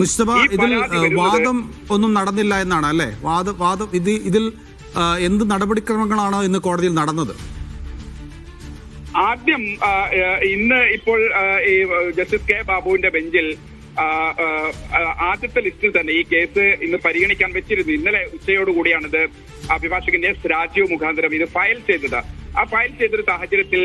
മുസ്തഫ ഇതിൽ വാദം ഒന്നും നടന്നില്ല എന്നാണ് അല്ലേ? വാദം വാദം ഇത് ഇതിൽ എന്ത് നടപടിക്രമങ്ങളാണ് ഇന്ന് കോടതിയിൽ നടന്നത്? ആദ്യം ഇന്ന് ഇപ്പോൾ ഈ ജസ്റ്റിസ് കെ ബാബുവിന്റെ ബെഞ്ചിൽ ആദ്യത്തെ ലിസ്റ്റിൽ തന്നെ ഈ കേസ് ഇന്ന് പരിഗണിക്കാൻ വെച്ചിരുന്നു. ഇന്നലെ ഉച്ചയോടുകൂടിയാണിത് അഭിഭാഷകൻ എസ് രാജീവ് മുഖാന്തരം ഇത് ഫയൽ ചെയ്തത്. ആ ഫയൽ ചെയ്തൊരു സാഹചര്യത്തിൽ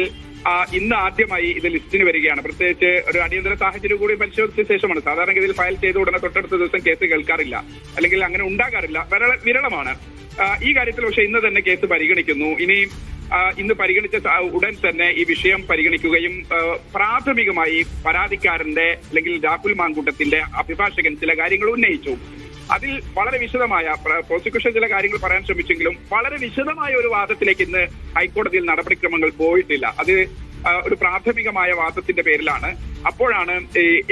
ഇന്ന് ആദ്യമായി ഇത് ലിസ്റ്റിന് വരികയാണ്. പ്രത്യേകിച്ച് ഒരു അടിയന്തര സാഹചര്യം കൂടി പരിശോധിച്ച ശേഷമാണ്. സാധാരണഗതിയിൽ ഫയൽ ചെയ്ത ഉടനെ തൊട്ടടുത്ത ദിവസം കേസ് കേൾക്കാറില്ല. അല്ലെങ്കിൽ അങ്ങനെ ഉണ്ടാകാറില്ല. വരള വിരളമാണ്. ഈ കാര്യത്തിൽ പക്ഷേ ഇന്ന് തന്നെ കേസ് പരിഗണിക്കുന്നു. ഇനി ഇന്ന് പരിഗണിച്ച ഉടൻ തന്നെ ഈ വിഷയം പരിഗണിക്കുകയും പ്രാഥമികമായി പരാതിക്കാരന്റെ അല്ലെങ്കിൽ രാഹുൽ മാങ്കൂട്ടത്തിന്റെ അഭിഭാഷകൻ ചില കാര്യങ്ങൾ ഉന്നയിച്ചു. അതിൽ വളരെ വിശദമായ പ്രോസിക്യൂഷൻ ചില കാര്യങ്ങൾ പറയാൻ ശ്രമിച്ചെങ്കിലും വളരെ വിശദമായ ഒരു വാദത്തിലേക്ക് ഇന്ന് ഹൈക്കോടതിയിൽ നടപടിക്രമങ്ങൾ പോയിട്ടില്ല. അത് ഒരു പ്രാഥമികമായ വാദത്തിന്റെ പേരിലാണ്. അപ്പോഴാണ്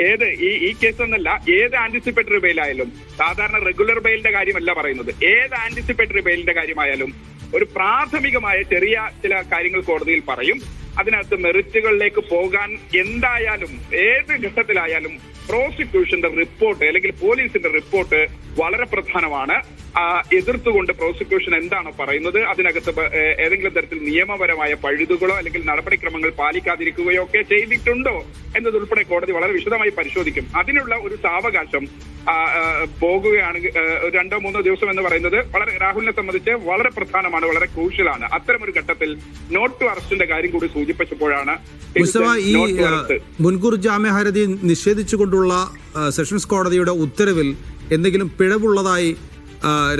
ഏത് ഈ ഈ കേസ് എന്നല്ല ഏത് ആന്റിസിപ്പേറ്ററി ബെയിലായാലും സാധാരണ റെഗുലർ ബെയിലിന്റെ കാര്യമല്ല പറയുന്നത്. ഏത് ആന്റിസിപ്പേറ്ററി ബെയിലിന്റെ കാര്യമായാലും ഒരു പ്രാഥമികമായ ചെറിയ ചില കാര്യങ്ങൾ കോടതിയിൽ പറയും. അതിനകത്ത് മെറിറ്റുകളിലേക്ക് പോകാൻ എന്തായാലും ഏത് ഘട്ടത്തിലായാലും പ്രോസിക്യൂഷന്റെ റിപ്പോർട്ട് അല്ലെങ്കിൽ പോലീസിന്റെ റിപ്പോർട്ട് വളരെ പ്രധാനമാണ്. എതിർത്തുകൊണ്ട് പ്രോസിക്യൂഷൻ എന്താണോ പറയുന്നത് അതിനകത്ത് ഏതെങ്കിലും തരത്തിൽ നിയമപരമായ പഴുതുകളോ അല്ലെങ്കിൽ നടപടിക്രമങ്ങൾ പാലിക്കാതിരിക്കുകയോ ഒക്കെ ചെയ്തിട്ടുണ്ടോ എന്നതുൾപ്പെടെ കോടതി വളരെ വിശദമായി പരിശോധിക്കും. അതിനുള്ള ഒരു സാവകാശം ആ, ആ, പോകുകയാണ് ആ, ഒരു രണ്ടോ മൂന്നോ ദിവസം എന്ന് പറയുന്നത് വളരെ രാഹുലിനെ സംബന്ധിച്ച് വളരെ പ്രധാനമാണ് വളരെ ക്രൂഷ്യലാണ്. അത്തരം ഒരു ഘട്ടത്തിൽ നോട്ട് ടു അറസ്റ്റിന്റെ കാര്യം കൂടി സൂചിപ്പിച്ചപ്പോഴാണ് ഈ മുൻകൂർ ജാമ്യഹരതി നിഷേധിച്ചുകൊണ്ടുള്ള സെഷൻസ് കോടതിയുടെ ഉത്തരവിൽ എന്തെങ്കിലും പിഴവുള്ളതായി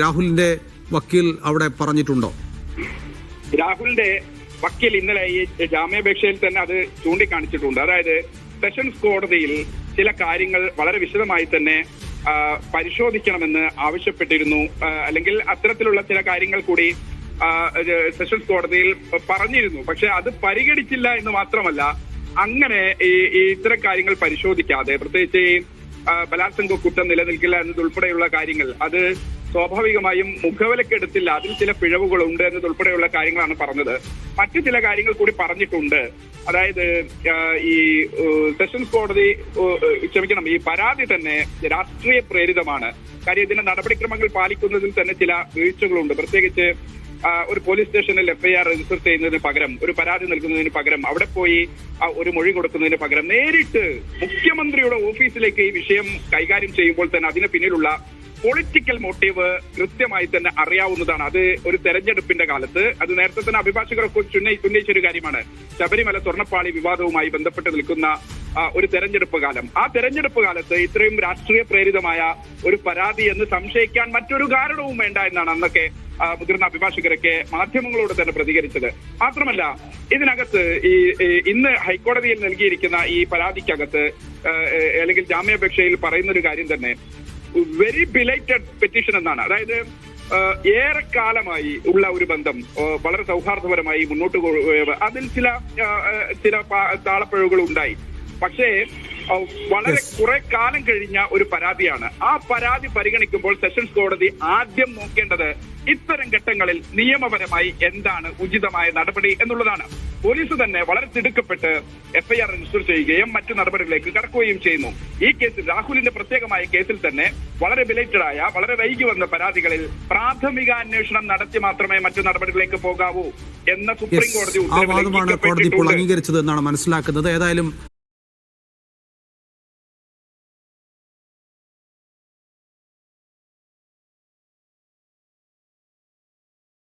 രാഹുലിന്റെ വക്കീൽ അവിടെ പറഞ്ഞിട്ടുണ്ടോ? രാഹുലിന്റെ വക്കീൽ ഇന്നലെ ഈ ജാമ്യാപേക്ഷയിൽ തന്നെ അത് ചൂണ്ടിക്കാണിച്ചിട്ടുണ്ട്. അതായത് സെഷൻസ് കോടതിയിൽ ചില കാര്യങ്ങൾ വളരെ വിശദമായി തന്നെ പരിശോധിക്കണമെന്ന് ആവശ്യപ്പെട്ടിരുന്നു. അല്ലെങ്കിൽ അത്തരത്തിലുള്ള ചില കാര്യങ്ങൾ കൂടി സെഷൻസ് കോടതിയിൽ പറഞ്ഞിരുന്നു. പക്ഷെ അത് പരിഗണിച്ചില്ല എന്ന് മാത്രമല്ല അങ്ങനെ ഈ ഇത്തരം കാര്യങ്ങൾ പരിശോധിക്കാതെ പ്രത്യേകിച്ച് ഈ ബലാത്സംഗ കുറ്റം നിലനിൽക്കില്ല എന്നതുൾപ്പെടെയുള്ള കാര്യങ്ങൾ അത് സ്വാഭാവികമായും മുഖവിലക്കെടുത്തില്ല. അതിൽ ചില പിഴവുകളുണ്ട് എന്നതുൾപ്പെടെയുള്ള കാര്യങ്ങളാണ് പറഞ്ഞത്. മറ്റു ചില കാര്യങ്ങൾ കൂടി പറഞ്ഞിട്ടുണ്ട്. അതായത് ഈ സെഷൻസ് കോടതി ക്ഷമിക്കണം ഈ പരാതി തന്നെ രാഷ്ട്രീയ പ്രേരിതമാണ്. കാര്യം ഇതിന്റെ നടപടിക്രമങ്ങൾ പാലിക്കുന്നതിൽ തന്നെ ചില വീഴ്ചകളുണ്ട്. പ്രത്യേകിച്ച് ഒരു പോലീസ് സ്റ്റേഷനിൽ എഫ്ഐആർ രജിസ്റ്റർ ചെയ്യുന്നതിന് പകരം ഒരു പരാതി നൽകുന്നതിന് പകരം അവിടെ പോയി ഒരു മൊഴി കൊടുക്കുന്നതിന് പകരം നേരിട്ട് മുഖ്യമന്ത്രിയുടെ ഓഫീസിലേക്ക് ഈ വിഷയം കൈകാര്യം ചെയ്യുമ്പോൾ തന്നെ അതിന് പിന്നിലുള്ള പൊളിറ്റിക്കൽ മോട്ടീവ് കൃത്യമായി തന്നെ അറിയാവുന്നതാണ്. അത് ഒരു തെരഞ്ഞെടുപ്പിന്റെ കാലത്ത്. അത് നേരത്തെ തന്നെ അഭിഭാഷകരൊക്കെ ഉന്നയി- ഉന്നയിച്ച ഒരു കാര്യമാണ്. ശബരിമല സ്വർണപ്പാളി വിവാദവുമായി ബന്ധപ്പെട്ട് നിൽക്കുന്ന ഒരു തെരഞ്ഞെടുപ്പ് കാലം. ആ തെരഞ്ഞെടുപ്പ് കാലത്ത് ഇത്രയും രാഷ്ട്രീയ പ്രേരിതമായ ഒരു പരാതി എന്ന് സംശയിക്കാൻ മറ്റൊരു കാരണവും വേണ്ട എന്നാണ് അന്നൊക്കെ മുതിർന്ന അഭിഭാഷകരൊക്കെ മാധ്യമങ്ങളോട് തന്നെ പ്രതികരിച്ചത്. മാത്രമല്ല ഇതിനകത്ത് ഈ ഇന്ന് ഹൈക്കോടതിയിൽ നൽകിയിരിക്കുന്ന ഈ പരാതിക്കകത്ത് അല്ലെങ്കിൽ ജാമ്യാപേക്ഷയിൽ പറയുന്ന ഒരു കാര്യം തന്നെ. വെരി ബിലൈറ്റഡ് പെറ്റീഷൻ എന്നാണ്. അതായത് ഏറെക്കാലമായി ഉള്ള ഒരു ബന്ധം വളരെ സൗഹാർദ്ദപരമായി മുന്നോട്ട് അതിൽ ചില ചില താളപ്പിഴവുകൾ ഉണ്ടായി. പക്ഷേ വളരെ. കുറെ കാലം കഴിഞ്ഞ ഒരു പരാതിയാണ്. ആ പരാതി പരിഗണിക്കുമ്പോൾ സെഷൻസ് കോടതി ആദ്യം നോക്കേണ്ടത് ഇത്തരം ഘട്ടങ്ങളിൽ നിയമപരമായി എന്താണ് ഉചിതമായ നടപടി എന്നുള്ളതാണ്. പോലീസ് തന്നെ വളരെ തിടുക്കപ്പെട്ട് എഫ്ഐആർ രജിസ്റ്റർ ചെയ്യുകയും മറ്റു നടപടികളിലേക്ക് കടക്കുകയും ചെയ്യുന്നു. ഈ കേസിൽ രാഹുലിന്റെ പ്രത്യേകമായ കേസിൽ തന്നെ വളരെ ബിലേറ്റഡ് ആയ വളരെ വൈകി വന്ന പരാതികളിൽ പ്രാഥമിക അന്വേഷണം നടത്തി മാത്രമേ മറ്റു നടപടികളിലേക്ക് പോകാവൂ എന്ന സുപ്രീം കോടതി കോടതി ഇപ്പോൾ ഉത്തരവ് അംഗീകരിച്ചത് എന്നാണ് മനസ്സിലാക്കുന്നത്. ഏതായാലും